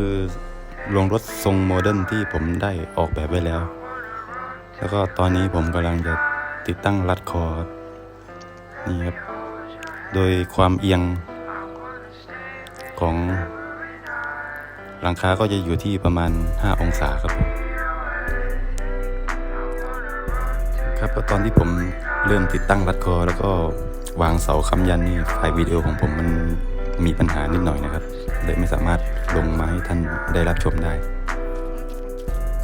คือโรงรถทรงโมเดิร์นที่ผมได้ออกแบบไว้แล้ว แล้วก็ตอนนี้ผมกำลังจะติดตั้งรัดคอรับนี่ครับ โดยความเอียงของหลังคาก็จะอยู่ที่ประมาณ 5 องศาครับผมครับแล้วตอนที่ผมเริ่มติดตั้งรัดคอ แล้วก็วางเสาค้ำยันนี่ไฟล์วิดีโอของผมมันมีปัญหานิดหน่อยนะครับเลยไม่สามารถ ลงมาให้ท่านได้รับชมได้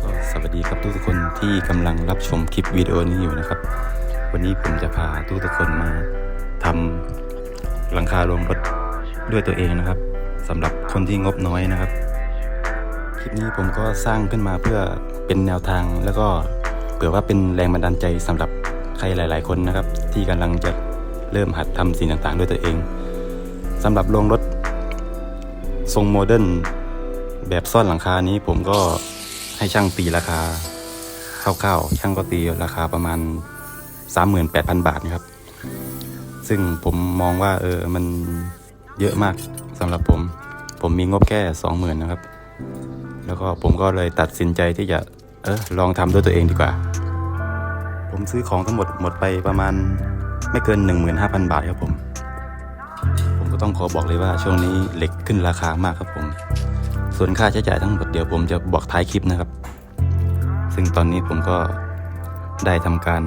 ก็สวัสดีครับทุกๆคนที่กำลังรับชมคลิปวิดีโอนี้อยู่นะครับ วันนี้ผมจะพาทุกๆคนมาทำหลังคาโรงรถด้วยตัวเองนะครับสำหรับคนที่งบน้อยนะครับ คลิปนี้ผมก็สร้างขึ้นมาเพื่อเป็นแนวทางแล้วก็เผื่อว่าเป็นแรงบันดาลใจสำหรับใครหลาย ๆ คนนะครับ ที่กำลังจะเริ่มหัดทำสิ่งต่างๆ ด้วยตัวเองสำหรับโรงรถ ทรงโมเดิร์นแบบซ่อนหลังคานี้ผมก็ให้ช่างตีราคาคร่าวๆช่างก็ตีราคาประมาณ 38,000 บาทนะครับ ซึ่งผมมองว่าเออมันเยอะมากสำหรับผม ผมมีงบแค่ 20,000นะครับ แล้วก็ผมก็เลยตัดสินใจที่จะเออลองทำด้วยตัวเองดีกว่า ผมซื้อของทั้งหมดหมดไปประมาณไม่เกิน 15,000 บาทครับผม ต้องขอบอกเลยว่าช่วงนี้เหล็กขึ้นราคามากครับผม ส่วนค่าใช้จ่ายทั้งหมดเดี๋ยวผมจะบอกท้ายคลิปนะครับ ซึ่งตอนนี้ผมก็ได้ทำการ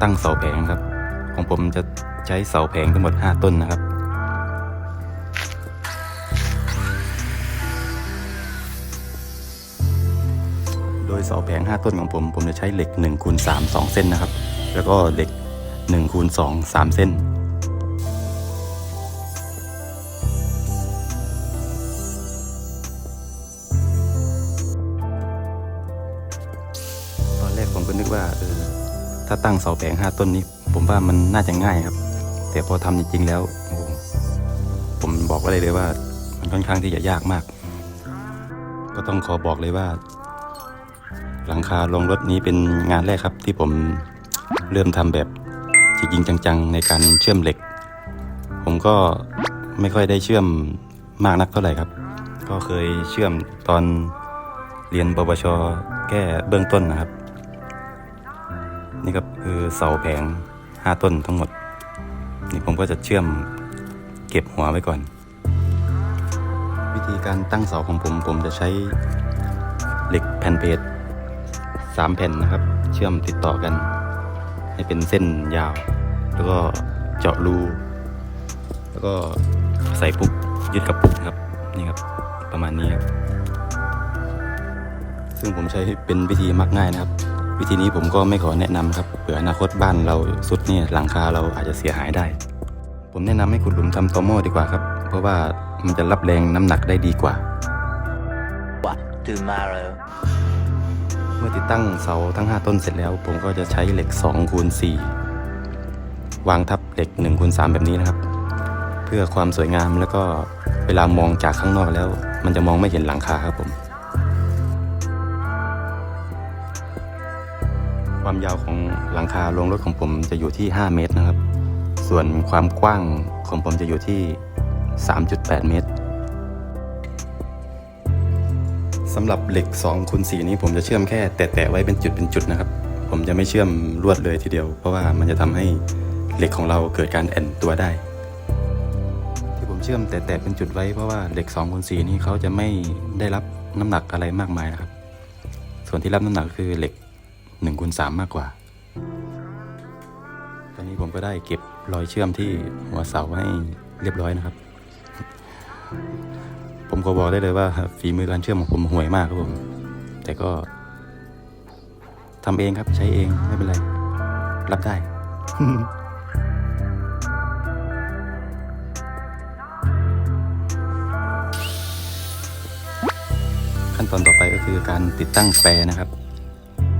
ตั้งเสาแผงครับ ของผมจะใช้เสาแผงทั้งหมด 5 ต้นนะครับโดยเสาแผง 5 ต้นของผม ผมจะใช้เหล็ก1คูณ3 2 เส้นนะครับ แล้วก็เหล็ก1คูณ2 3 เส้น ถ้าตั้งเสาแผง5ต้นนี้ ผมว่ามันน่าจะง่ายครับ แต่พอทำจริงๆแล้ว ผมบอกไว้เลยเลยว่า มันค่อนข้างที่จะยากมาก ก็ต้องขอบอกเลยว่า หลังคาลงรถนี้เป็นงานแรกครับ ที่ผมเริ่มทำแบบจริงจังๆในการเชื่อมเหล็ก ผมก็ไม่ค่อยได้เชื่อมมากนักเท่าไหร่ครับ ก็เคยเชื่อมตอนเรียนปวชแค่เบื้องต้นนะครับ นี่ก็คือเสาแผง 5 ต้นทั้งหมด นี่ผมก็จะเชื่อมเก็บหัวไว้ก่อน วิธีการตั้งเสาของผมผมจะใช้เหล็กแผ่นเพจสามแผ่นนะครับ เชื่อมติดต่อกัน ให้เป็นเส้นยาว แล้วก็เจาะรูแล้วก็ใส่ปุ๊กยึดกับปุ๊กนะครับนี่ครับประมาณนี้ครับ ซึ่งผมใช้เป็นวิธีมักง่ายนะครับ วิธีนี้ผมก็ไม่ขอแนะนำครับเผื่ออนาคตบ้านเราสุดเนี่ยหลังคาเราอาจจะเสียหายได้ ผมแนะนำให้ขุดหลุมทำตอหม้อดีกว่าครับ เพราะว่ามันจะรับแรงน้ำหนักได้ดีกว่า tomorrow. เมื่อติดตั้งเสาทั้ง 5 ต้นเสร็จแล้ว ผมก็จะใช้เหล็ก2คูณ4วางทับเหล็ก1คูณ3แบบนี้นะครับ เพื่อความสวยงามแล้วก็เวลามองจากข้างนอกแล้ว มันจะมองไม่เห็นหลังคาครับผม ความยาวของหลังคาโรงรถของผมจะอยู่ที่ 5 เมตรนะครับ ส่วนความกว้างของผมจะอยู่ที่ 3.8 เมตรสำหรับเหล็ก2คูณ4นี้ผมจะเชื่อมแค่แตะๆไว้เป็นจุดเป็นจุดนะครับ ผมจะไม่เชื่อมลวดเลยทีเดียว เพราะว่ามันจะทำให้เหล็กของเราเกิดการแอนตัวได้ ที่ผมเชื่อมแตะๆเป็นจุดไว้เพราะว่าเหล็ก2คูณ4นี้เขาจะไม่ได้รับน้ำหนักอะไรมากมายนะครับ ส่วนที่รับน้ำหนักคือเหล็ก 1คูณ3มากกว่า ตอนนี้ผมก็ได้เก็บรอยเชื่อมที่หัวเสาให้เรียบร้อยนะครับ ผมก็บอกได้เลยว่าฝีมือการเชื่อมของผมห่วยมากครับผม แต่ก็ทำเองครับใช้เองไม่เป็นไร รับได้ขั้นตอนต่อไปก็คือการติดตั้งแปรนะครับ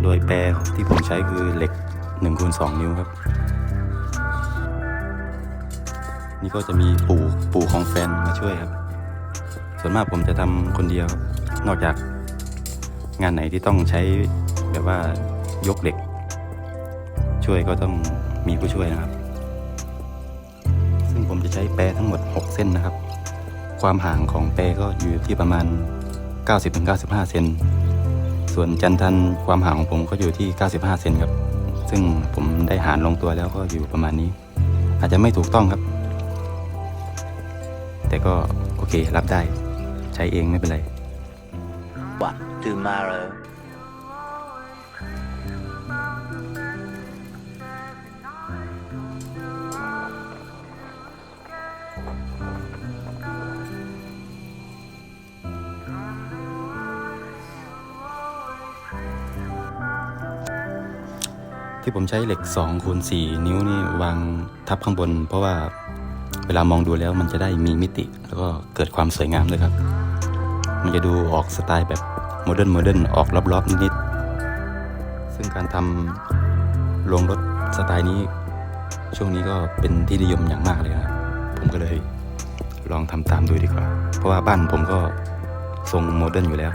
โดยแปรที่ผมใช้คือเหล็ก1คูณ2นิ้วครับ นี่ก็จะมีปู่ปู่ของแฟนมาช่วยครับ ส่วนมากผมจะทำคนเดียว นอกจากงานไหนที่ต้องใช้แบบว่ายกเหล็ก ช่วยก็ต้องมีผู้ช่วยนะครับ ซึ่งผมจะใช้แปรทั้งหมด 6 เส้นนะครับ ความห่างของแปรก็อยู่ที่ประมาณ 90-95 เซน ส่วนจันทันความห่างของผมก็อยู่ที่ 95 เซนครับ ซึ่งผมได้หารลงตัวแล้วก็อยู่ประมาณนี้ อาจจะไม่ถูกต้องครับ แต่ก็โอเครับได้ ใช้เองไม่เป็นไร What tomorrow? ที่ผมใช้เหล็ก2คูณ4นิ้วนี่วางทับข้างบน เพราะว่าเวลามองดูแล้วมันจะได้มีมิติ แล้วก็เกิดความสวยงามด้วยครับ มันจะดูออกสไตล์แบบโมเดิร์นโมเดิร์นออกรอบๆนิดๆซึ่งการทำโรงรถสไตล์นี้ ช่วงนี้ก็เป็นที่นิยมอย่างมากเลยนะครับ ผมก็เลยลองทำตามดูดีกว่า เพราะว่าบ้านผมก็ทรงโมเดิร์นอยู่แล้ว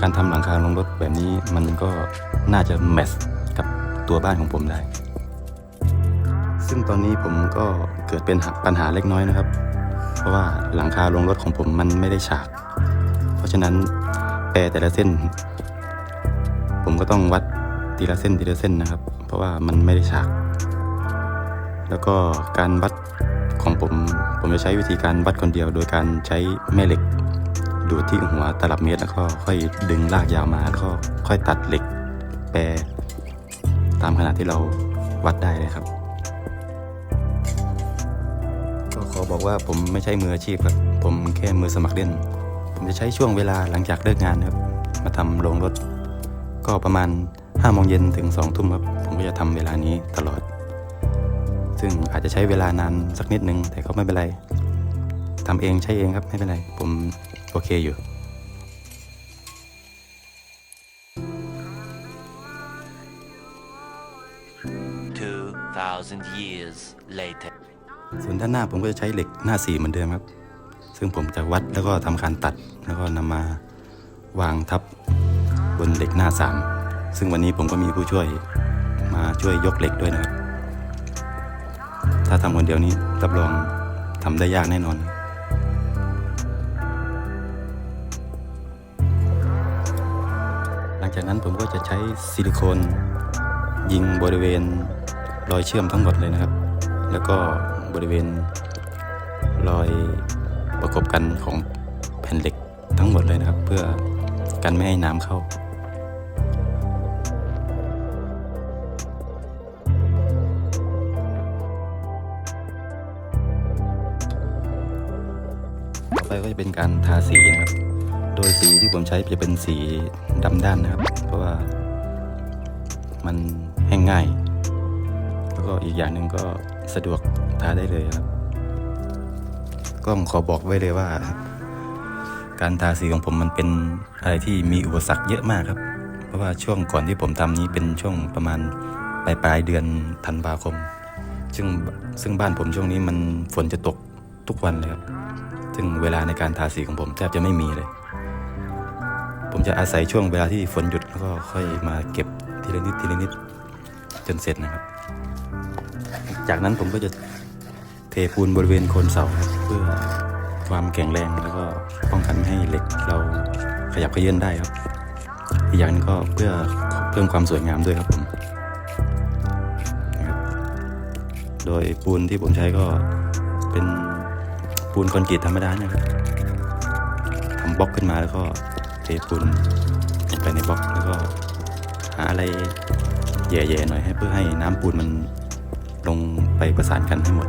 การทำหลังคาลงรถแบบนี้มันก็น่าจะแมทกับตัวบ้านของผมได้ ซึ่งตอนนี้ผมก็เกิดเป็นปัญหาเล็กน้อยนะครับ เพราะว่าหลังคาลงรถของผมมันไม่ได้ฉาก เพราะฉะนั้นแปรแต่ละเส้น ผมก็ต้องวัดทีละเส้นทีละเส้นนะครับ เพราะว่ามันไม่ได้ฉาก แล้วก็การวัดของผม ผมจะใช้วิธีการวัดคนเดียว โดยการใช้แม่เหล็ก ดูดที่หัวตลับเมตรแล้วก็ค่อยดึงลากยาวมาแล้วก็ค่อยตัดเหล็กแปรตามขนาดที่เราวัดได้เลยครับ ก็ขอบอกว่าผมไม่ใช่มืออาชีพครับ ผมแค่มือสมัครเล่น ผมจะใช้ช่วงเวลาหลังจากเลิกงานครับ มาทำโรงรถ ก็ประมาณ5โมงเย็นถึง2ทุ่มครับ ผมก็จะทำเวลานี้ตลอด ซึ่งอาจจะใช้เวลานานสักนิดนึงแต่ก็ไม่เป็นไร ทำเองใช้เองครับ ไม่เป็นไร ผมโอเคอยู่2,000 years later. ส่วนด้านหน้าผมก็จะใช้เหล็กหน้าสี่เหมือนเดิมครับ ซึ่งผมจะวัดแล้วก็ทำการตัดแล้วก็นำมาวางทับบนเหล็กหน้าสามซึ่งวันนี้ผมก็มีผู้ช่วยมาช่วยยกเหล็กด้วยนะครับ ถ้าทำคนเดียวนี้รับรองทำได้ยากแน่นอน จากนั้นผมก็จะใช้ซิลิโคนยิงบริเวณรอยเชื่อมทั้งหมดเลยนะครับ แล้วก็บริเวณรอยประกบกันของแผ่นเหล็กทั้งหมดเลยนะครับ เพื่อกันไม่ให้น้ำเข้าต่อไปก็จะเป็นการทาสีนะครับ โดยสีที่ผมใช้จะเป็นสีดำด้านนะครับ เพราะว่ามันแห้งง่าย แล้วก็อีกอย่างหนึ่งก็สะดวกทาได้เลยครับ ก็ขอบอกไว้เลยว่า การทาสีของผมมันเป็นอะไรที่มีอุปสรรคเยอะมากครับ เพราะว่าช่วงก่อนที่ผมทำนี้เป็นช่วงประมาณปลายปลายเดือนธันวาคม ซึ่งซึ่งบ้านผมช่วงนี้มันฝนจะตกทุกวันเลยครับ ซึ่งเวลาในการทาสีของผมแทบจะไม่มีเลย ผมจะอาศัยช่วงเวลาที่ฝนหยุดแล้วก็ค่อยมาเก็บทีละนิดทีละนิดจนเสร็จนะครับ จากนั้นผมก็จะเทปูนบริเวณโคนเสาครับเพื่อความแข็งแรงแล้วก็ป้องกันไม่ให้เหล็กเราขยับเขยื้อนได้ครับ อีกอย่างนึงก็เพื่อเพิ่มความสวยงามด้วยครับผมโดยปูนที่ผมใช้ก็เป็นปูนคอนกรีตธรรมดานะครับทำบล็อกขึ้นมาแล้วก็ เทปูนลงไปในบล็อกแล้วก็หาอะไรแย่ๆหน่อยให้เพื่อให้น้ำปูนมันลงไปประสานกันให้หมด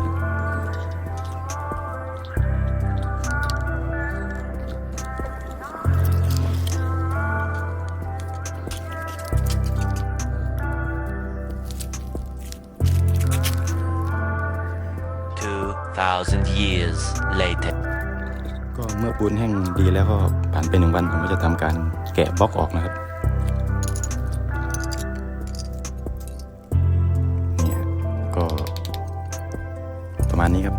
2,000 years later. ก็เมื่อปูนแห้งดีแล้วก็ผ่านไปหนึ่งวันผมก็จะทำการแกะบล็อกออกนะครับเนี่ยก็ประมาณนี้ครับ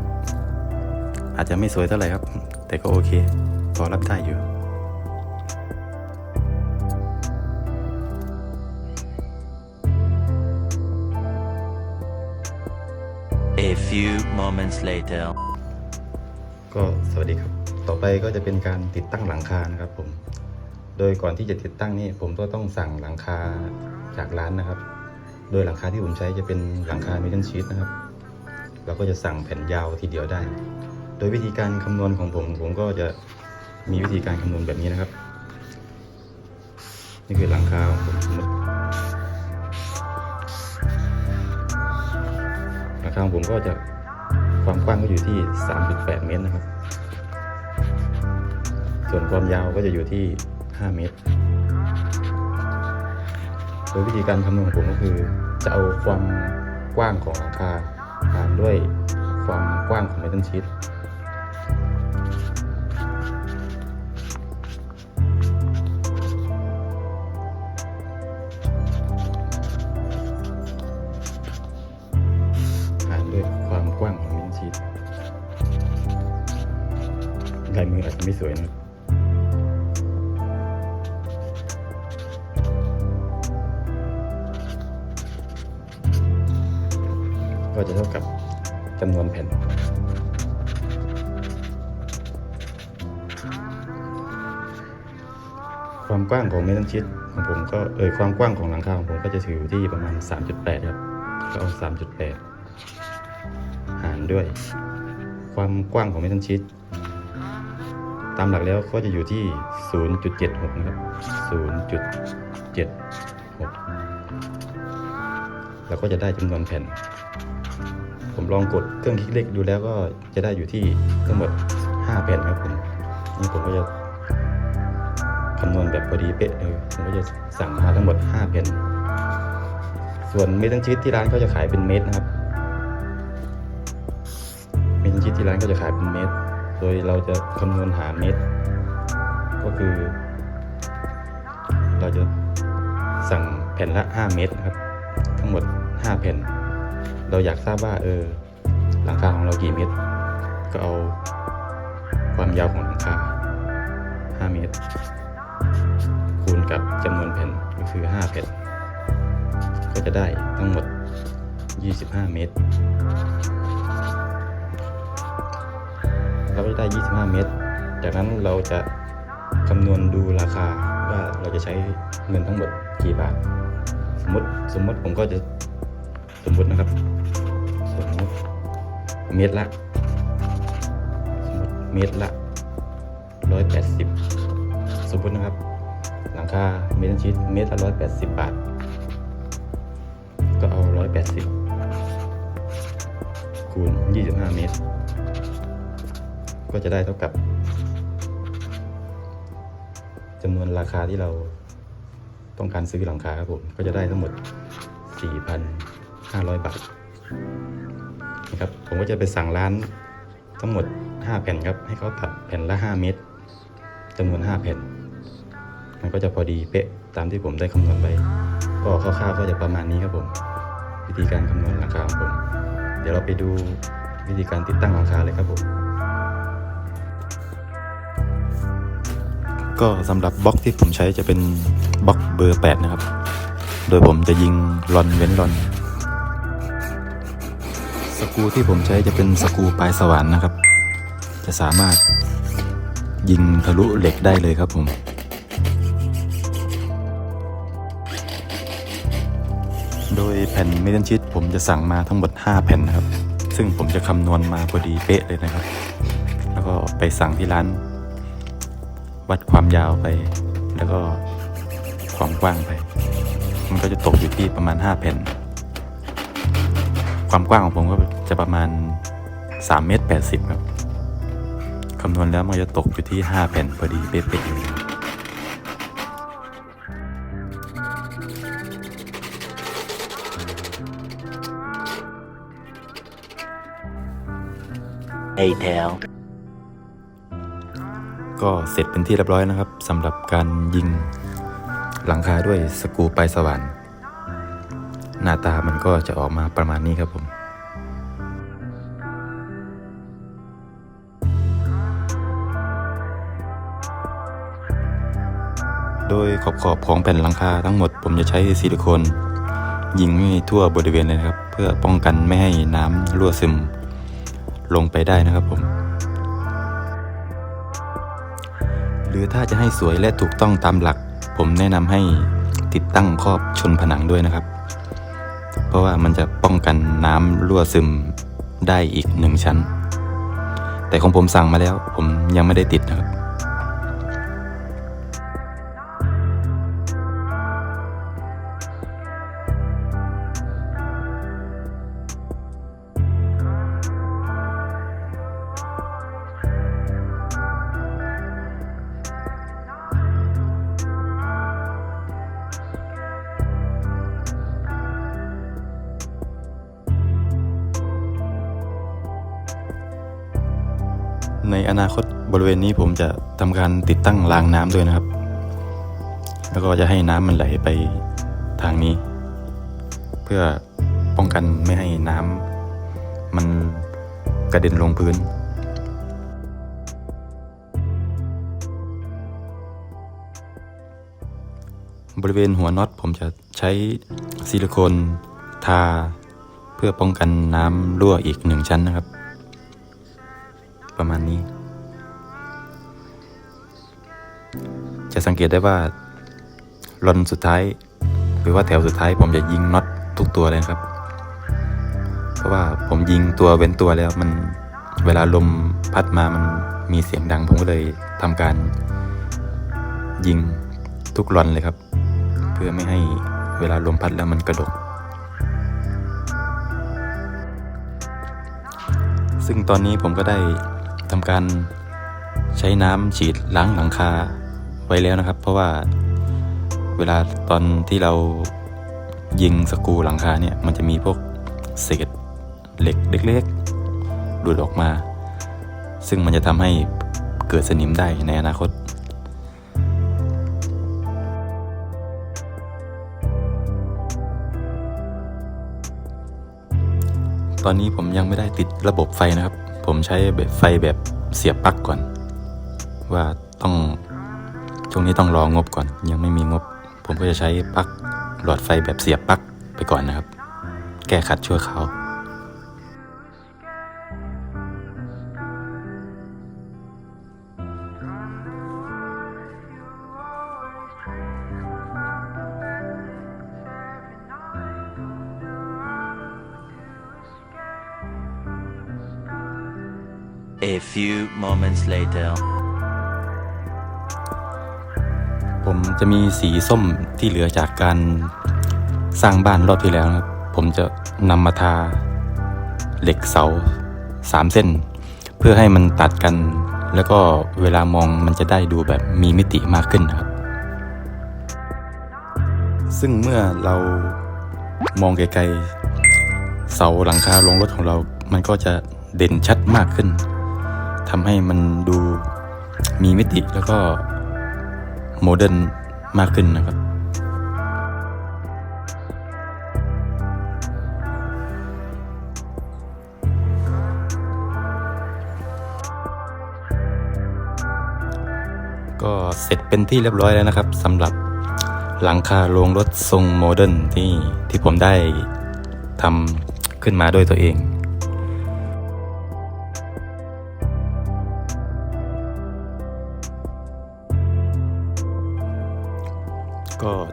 อาจจะไม่สวยเท่าไหร่ครับ แต่ก็โอเคพอรับได้อยู่ A few moments later. ก็สวัสดีครับ ต่อไปก็จะเป็นการติดตั้งหลังคานะครับผม โดยก่อนที่จะติดตั้งนี่ผมก็ต้องสั่งหลังคาจากร้านนะครับ โดยหลังคาที่ผมใช้จะเป็นหลังคาเมทัลชีตนะครับ เราก็จะสั่งแผ่นยาวทีเดียวได้ โดยวิธีการคำนวณของผม ผมก็จะมีวิธีการคำนวณแบบนี้นะครับ นี่คือหลังคาของผมสมมติหลังคาของผมก็จะความกว้างก็อยู่ที่ 3.8 เมตรนะครับ ส่วนความยาวก็จะอยู่ที่ 5 เมตร โดยวิธีการคำนวณของผมก็คือ จะเอาความกว้างของหลังคาหารด้วยความกว้างของเมทัลชีตหารด้วยความกว้างของเมทัลชีตลายมืออาจจะไม่สวยนะ ก็จะเท่ากับจำนวนแผ่น ความกว้างของเมทัลชีตของผมก็เออความกว้างของหลังคาของผมก็จะถืออยู่ที่ประมาณ 3.8 ครับ ก็เอา 3.8 หารด้วย ความกว้างของเมทัลชีตตามหลักแล้วก็จะอยู่ที่ 0.76 นะครับ 0.76แล้วก็จะได้จำนวนแผ่น ลองกดเครื่องคิดเลขดูแล้วก็จะได้อยู่ที่ทั้งหมด5แผ่นครับผมนี่ผมก็จะคำนวณแบบพอดีเป๊ะเลยผมก็จะสั่งมาทั้งหมด5แผ่นส่วนเมทัลชีตที่ร้านก็จะขายเป็นเมตรนะครับเมทัลชีตที่ร้านก็จะขายเป็นเมตรโดยเราจะคำนวณหาเมตรก็คือ เราจะสั่งแผ่นละ 5 เมตรครับ ทั้งหมด 5 แผ่น เราอยากทราบว่าเออหลังคาของเรากี่เมตร ก็เอาความยาวของหลังคา 5 เมตร คูณกับจำนวนแผ่นก็คือ 5 แผ่น ก็จะได้ทั้งหมด 25 เมตร เราก็จะได้ 25 เมตร จากนั้นเราจะคำนวณดูราคาว่าเราจะใช้เงินทั้งหมดกี่บาท สมมติสมมติผมก็จะ มมตินะครับ สมมติเมตรละ สมมติเมตรละร้อยแปดสิบสมมตินะครับ หลังคาเมตรชีตเมตรละร้อยแปดสิบบาท ก็เอาร้อยแปดสิบคูณยี่สิบห้าเมตร ก็จะได้เท่ากับจำนวนราคาที่เราต้องการซื้อหลังคาครับผม ก็จะได้ทั้งหมด 500 บาทนะครับผมก็จะไปสั่งร้านทั้งหมด 5 แผ่นครับ ให้เขาตัดแผ่นละ 5 เมตรจำนวน 5 แผ่น มันก็จะพอดีเป๊ะตามที่ผมได้คำนวณไว้ก็คร่าวๆก็จะประมาณนี้ครับผม วิธีการคำนวณราคาของผม เดี๋ยวเราไปดูวิธีการติดตั้งหลังคาเลยครับผมก็สำหรับบล็อกที่ผมใช้จะเป็นบล็อกเบอร์ 8 นะครับ โดยผมจะยิงรอนเว้นรอน สกูที่ผมใช้จะเป็นสกูปลายสว่านนะครับ จะสามารถยิงทะลุเหล็กได้เลยครับผมโดยแผ่นเมทัลชีตผมจะสั่งมาทั้งหมด 5 แผ่นนะครับ ซึ่งผมจะคำนวณมาพอดีเป๊ะเลยนะครับ แล้วก็ไปสั่งที่ร้าน วัดความยาวไป แล้วก็ความกว้างไป มันก็จะตกอยู่ที่ประมาณ 5 แผ่น ความกว้างของผมก็จะประมาณ3เมตร80ครับคำนวณแล้วมันจะตกอยู่ที่ 5 แผ่นพอดีเป๊ะๆเลย Later. ก็เสร็จเป็นที่เรียบร้อยนะครับสำหรับการยิงหลังคาด้วยสกรูปลายสว่าน หน้าตามันก็จะออกมาประมาณนี้ครับผมโดยขอบขอบของแผ่นหลังคาทั้งหมดผมจะใช้ซิลิโคนยิงให้ทั่วบริเวณเลยนะครับ เพื่อป้องกันไม่ให้น้ำรั่วซึมลงไปได้นะครับผม หรือถ้าจะให้สวยและถูกต้องตามหลัก ผมแนะนำให้ติดตั้งครอบชนผนังด้วยนะครับ เพราะว่ามันจะป้องกันน้ำรั่วซึมได้อีกหนึ่งชั้น แต่ของผมสั่งมาแล้ว ผมยังไม่ได้ติดนะครับ ในอนาคตบริเวณนี้ผมจะทำการติดตั้งรางน้ำด้วยนะครับ แล้วก็จะให้น้ำมันไหลไปทางนี้ เพื่อป้องกันไม่ให้น้ำมันกระเด็นลงพื้นบริเวณหัวน็อตผมจะใช้ซิลิโคนทา เพื่อป้องกันน้ำรั่วอีกหนึ่งชั้นนะครับ ประมาณนี้ จะสังเกตได้ว่าลอนสุดท้าย หรือว่าแถวสุดท้ายผมจะยิงน็อตทุกตัวเลยครับ เพราะว่าผมยิงตัวเว้นตัวแล้วมันเวลาลมพัดมามันมีเสียงดัง ผมก็เลยทำการยิงทุกลอนเลยครับ เพื่อไม่ให้เวลาลมพัดแล้วมันกระดก ซึ่งตอนนี้ผมก็ได้ ทำการใช้น้ำฉีดล้างหลังคาไว้แล้วนะครับ เพราะว่าเวลาตอนที่เรายิงสกูหลังคาเนี่ยมันจะมีพวกเศษเหล็กเล็กๆหลุดออกมา ซึ่งมันจะทำให้เกิดสนิมได้ในอนาคตตอนนี้ผมยังไม่ได้ติดระบบไฟนะครับ ผมใช้แบบไฟแบบเสียบปลั๊กก่อน ว่าต้องช่วงนี้ต้องรองบก่อน ยังไม่มีงบ ผมก็จะใช้ปลั๊กหลอดไฟแบบเสียบปลั๊กไปก่อนนะครับ แก้ขัดชั่วคราว moments later. ผมจะมีสีส้มที่เหลือจากการสร้างบ้านรอบที่แล้วนะครับ ผมจะนำมาทาเหล็กเสาสามเส้น เพื่อให้มันตัดกัน แล้วก็เวลามองมันจะได้ดูแบบมีมิติมากขึ้นนะครับ ซึ่งเมื่อเรามองไกลๆเสาหลังคาลงรถของเรา มันก็จะเด่นชัดมากขึ้น ทำให้มันดูมีมิติแล้วก็โมเดิร์นมากขึ้นนะครับ ก็เสร็จเป็นที่เรียบร้อยแล้วนะครับสำหรับหลังคาโรงรถทรงโมเดิร์นที่ที่ผมได้ทำขึ้นมาด้วยตัวเอง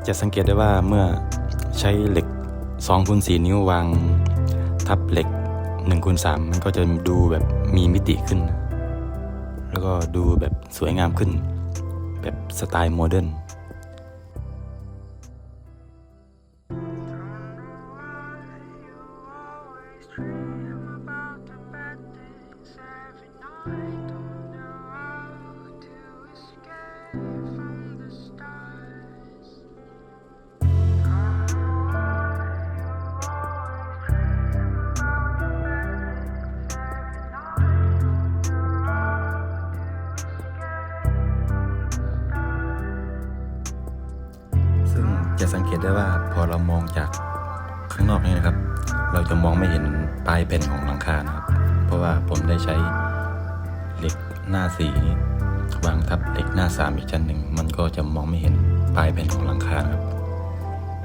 จะสังเกตได้ว่าเมื่อใช้เหล็ก2คูณ4นิ้ววางทับเหล็ก1คูณ3มันก็จะดูแบบมีมิติขึ้น แล้วก็ดูแบบสวยงามขึ้น แบบสไตล์โมเดิร์น มองไม่เห็นปลายแผ่นของหลังคานะครับ เพราะว่าผมได้ใช้เหล็กหน้าสีวางทับเหล็กหน้าสามอีกชั้นหนึ่งมันก็จะมองไม่เห็นปลายแผ่นของหลังคาครับ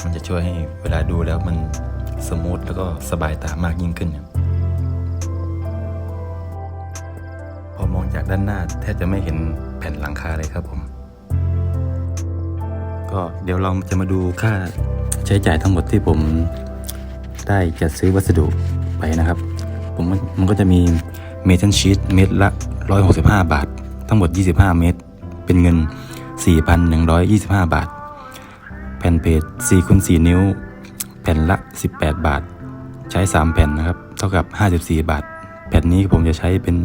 มันจะช่วยให้เวลาดูแล้วมันสมูทแล้วก็สบายตามากยิ่งขึ้นครับพอมองจากด้านหน้าแทบจะไม่เห็นแผ่นหลังคาเลยครับผม ก็เดี๋ยวเราจะมาดูค่าใช้จ่ายทั้งหมดที่ผม ได้จัดซื้อวัสดุไปนะครับ ผมมันก็จะมีเมทัลชีตเม็ดละ 165 บาท ทั้งหมด 25 เมตรเป็นเงิน 4,125 บาท แผ่นเพจ4คูณ4นิ้ว แผ่นละ 18 บาท ใช้ 3 แผ่นนะครับ เท่ากับ 54 บาท แผ่นนี้ผมจะใช้เป็น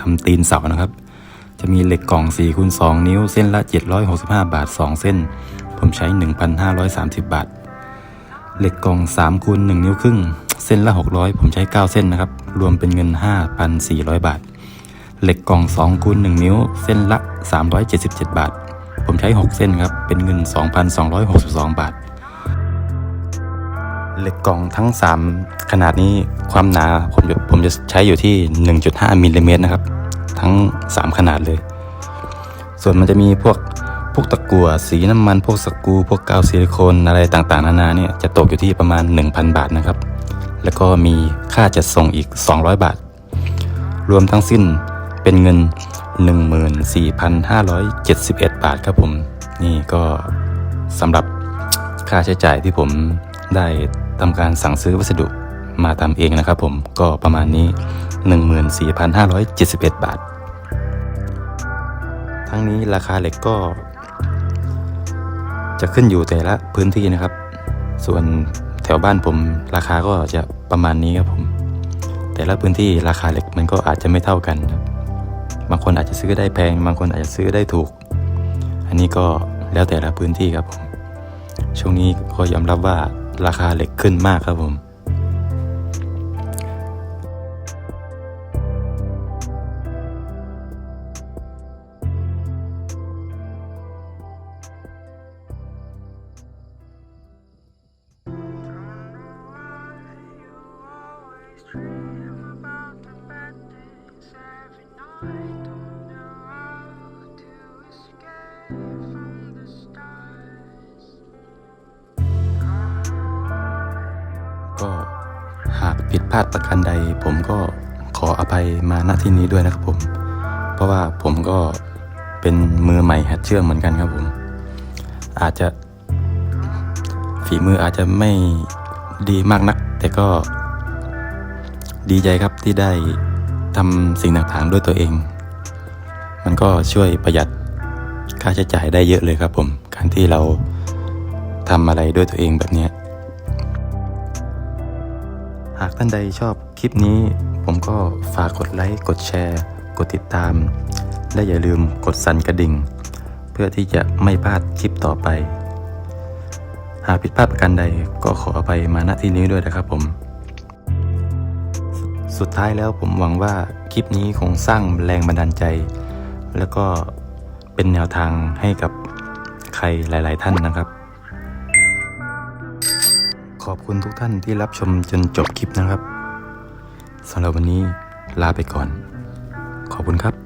ทำตีนเสานะครับ จะมีเหล็กกล่อง4คูณ2นิ้ว เส้นละ 765 บาท 2 เส้น ผมใช้ 1,530 บาท เหล็กกล่อง 3คูณ1นิ้วครึ่ง เส้นละ 600 ผมใช้ 9 เส้นนะครับ รวมเป็นเงิน 5,400 บาท เหล็กกล่อง2คูณ1นิ้ว เส้นละ 377 บาท ผมใช้ 6 เส้นครับ เป็นเงิน 2,262 บาท เหล็กกล่องทั้ง 3 ขนาดนี้ความหนาผมผมจะใช้อยู่ที่ 1.5มิลลิเมตรนะครับ ทั้ง 3 ขนาดเลย ส่วนมันจะมีพวก พวกตะกั่วสีน้ำมัน พวกสกู พวกกาวซิลิโคนอะไรต่างๆ นานาเนี่ยจะตกอยู่ที่ประมาณ 1,000 บาทนะครับ แล้วก็มีค่าจัดส่งอีก 200 บาท รวมทั้งสิ้นเป็นเงิน 14,571 บาทครับผม นี่ก็สำหรับค่าใช้จ่ายที่ผมได้ทำการสั่งซื้อวัสดุมาทำเองนะครับผมก็ประมาณนี้ 14,571 บาท ทั้งนี้ราคาเหล็กก็ จะขึ้นอยู่แต่ละพื้นที่นะครับ ส่วนแถวบ้านผมราคาก็จะประมาณนี้ครับผม แต่ละพื้นที่ราคาเหล็กมันก็อาจจะไม่เท่ากันครับบางคนอาจจะซื้อได้แพง บางคนอาจจะซื้อได้ถูก อันนี้ก็แล้วแต่ละพื้นที่ครับผม ช่วงนี้ก็ยอมรับว่าราคาเหล็กขึ้นมากครับผมาดพลาดประการใด ผมก็ขออภัยมาณที่นี้ด้วยนะครับผม เพราะว่าผมก็เป็นมือใหม่หัดเชื่อมเหมือนกันครับผม อาจจะฝีมืออาจจะไม่ดีมากนัก แต่ก็ดีใจครับที่ได้ทำสิ่งต่างๆด้วยตัวเอง มันก็ช่วยประหยัดค่าใช้จ่ายได้เยอะเลยครับผม การที่เราทำอะไรด้วยตัวเองแบบนี้ หากท่านใดชอบคลิปนี้ ผมก็ฝากกดไลค์ กดแชร์ กดติดตาม และอย่าลืมกดสั่นกระดิ่ง เพื่อที่จะไม่พลาดคลิปต่อไป หากผิดพลาดประการใดก็ขออภัยมาณที่นี้ด้วยนะครับผมสุดท้ายแล้วผมหวังว่าคลิปนี้คงสร้างแรงบันดาลใจ แล้วก็เป็นแนวทางให้กับใครหลาย ๆ ท่านนะครับ ขอบคุณทุกท่านที่รับชมจนจบคลิปนะครับสำหรับวันนี้ลาไปก่อน ขอบคุณครับ